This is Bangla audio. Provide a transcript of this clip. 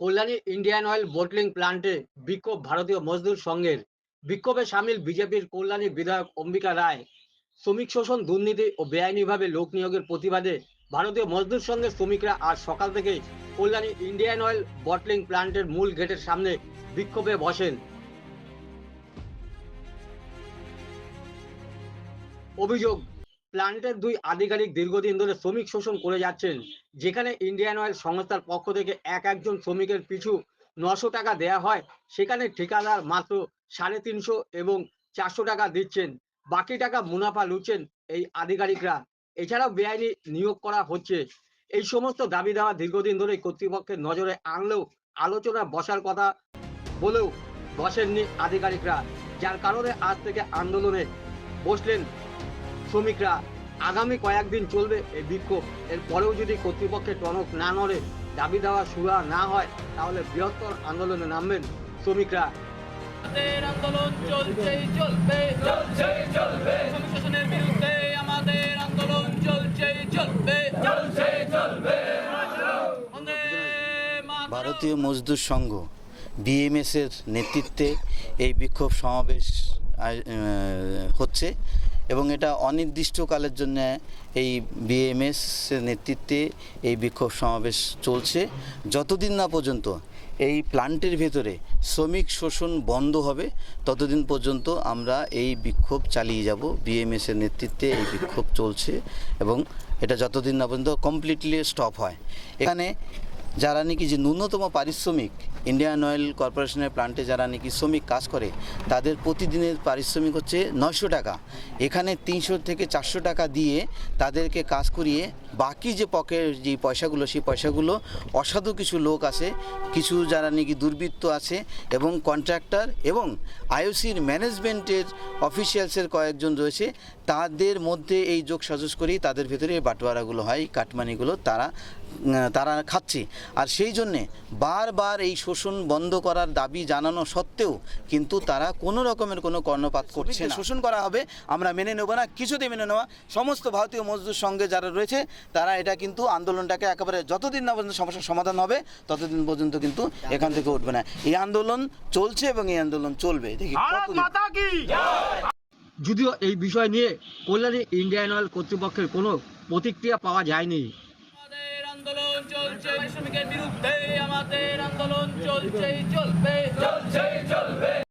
কল্যাণী ইন্ডিয়ান অয়েল বোটলিং প্লান্টে বিক্ষোভ ভারতীয় মজদুর সংঘের। বিক্ষোভে সামিল বিজেপির কল্যাণী বিধায়ক অম্বিকা রায়। শ্রমিক শোষণ, দুর্নীতি ও বেআইনিভাবে লোক নিয়োগের প্রতিবাদে ভারতীয় মজদুর সংঘের শ্রমিকরা আজ সকাল থেকে কল্যাণী ইন্ডিয়ান অয়েল বটলিং প্লান্টের মূল গেটের সামনে বিক্ষোভে বসেন। অভিযোগ প্লান্টের দুই আধিকারিক দীর্ঘদিন ধরে শ্রমিক শোষণ করে যাচ্ছেন, যেখানে ইন্ডিয়ান অয়েল সংস্থার পক্ষ থেকে এক একজন শ্রমিকের পিছু নশো টাকা দেয়া হয়, সেখানে ঠিকাদার মাত্র সাড়ে তিনশো এবং চারশো টাকা দিচ্ছেন, বাকি টাকা মুনাফা লুটছেন এই আধিকারিকরা। এছাড়াও বেআইনি নিয়োগ করা হচ্ছে। এই সমস্ত দাবি দেওয়া দীর্ঘদিন ধরে কর্তৃপক্ষের নজরে আনলেও আলোচনা বসার কথা বলেও বসেননি আধিকারিকরা, যার কারণে আজ থেকে আন্দোলনে বসলেন শ্রমিকরা আগামী কয়েকদিন চলবে এই বিক্ষোভ। এর পরেও যদি কর্তৃপক্ষের টনক না নড়ে দাবি দেওয়া শুরু না হয় তাহলে বৃহত্তর আন্দোলনে নামবেন শ্রমিকরা। আন্দোলন চলছেই চলবে চলছেই চলবে। শ্রমিক বিরুদ্ধে আমাদের আন্দোলন চলছেই চলবে। চলছেই চলবে। ভারতীয় মজদুর সংঘ বিএমএস এর নেতৃত্বে এই বিক্ষোভ সমাবেশ হচ্ছে। এবং এটা অনির্দিষ্টকালের জন্য এই বিএমএস নেতৃত্বে এই বিক্ষোভ সমাবেশ চলছে। যতদিন না পর্যন্ত এই প্লান্টের ভেতরে শ্রমিক শোষণ বন্ধ হবে, ততদিন পর্যন্ত আমরা এই বিক্ষোভ চালিয়ে যাব। বিএমএস এর নেতৃত্বে এই বিক্ষোভ চলছে এবং এটা যতদিন না পর্যন্ত কমপ্লিটলি স্টপ হয়। এখানে যারা নাকি যে ন্যূনতম পারিশ্রমিক ইন্ডিয়ান অয়েল কর্পোরেশনের প্লান্টে যারা নাকি শ্রমিক কাজ করে, তাদের প্রতিদিনের পারিশ্রমিক হচ্ছে নয়শো টাকা। এখানে তিনশো থেকে চারশো টাকা দিয়ে তাদেরকে কাজ করিয়ে বাকি যে পকেট যে পয়সাগুলো, সেই পয়সাগুলো অসাধু কিছু লোক আছে, কিছু যারা নাকি দুর্বৃত্ত আছে এবং কন্ট্রাক্টর এবং আইওসির ম্যানেজমেন্টের অফিসিয়ালসের কয়েকজন রয়েছে, তাদের মধ্যে এই যোগ সাজস করেই তাদের ভেতরে বাটোয়ারাগুলো হয়, কাটমানিগুলো তারা তারা খাচ্ছে। আর সেই জন্যে বারবার এই শোষণ বন্ধ করার দাবি জানানো সত্ত্বেও কিন্তু তারা কোনো রকমের কোনো কর্ণপাত করছে না। শোষণ করা হবে আমরা মেনে নেব না কিছুতেই মেনে নেওয়া। সমস্ত ভারতীয় মজদুর সঙ্গে যারা রয়েছে তারা এটা কিন্তু আন্দোলনটাকে একেবারে যতদিন না পর্যন্ত সমস্যার সমাধান হবে ততদিন পর্যন্ত কিন্তু এখান থেকে উঠবে না। এই আন্দোলন চলছে এবং এই আন্দোলন চলবে। দেখি যদিও এই বিষয় নিয়ে কল্যাণী ইন্ডিয়ান অয়েল কর্তৃপক্ষের কোনো প্রতিক্রিয়া পাওয়া যায়নি। চলছে আমাদের আন্দোলন চলছে চলবে। চলছে চলবে।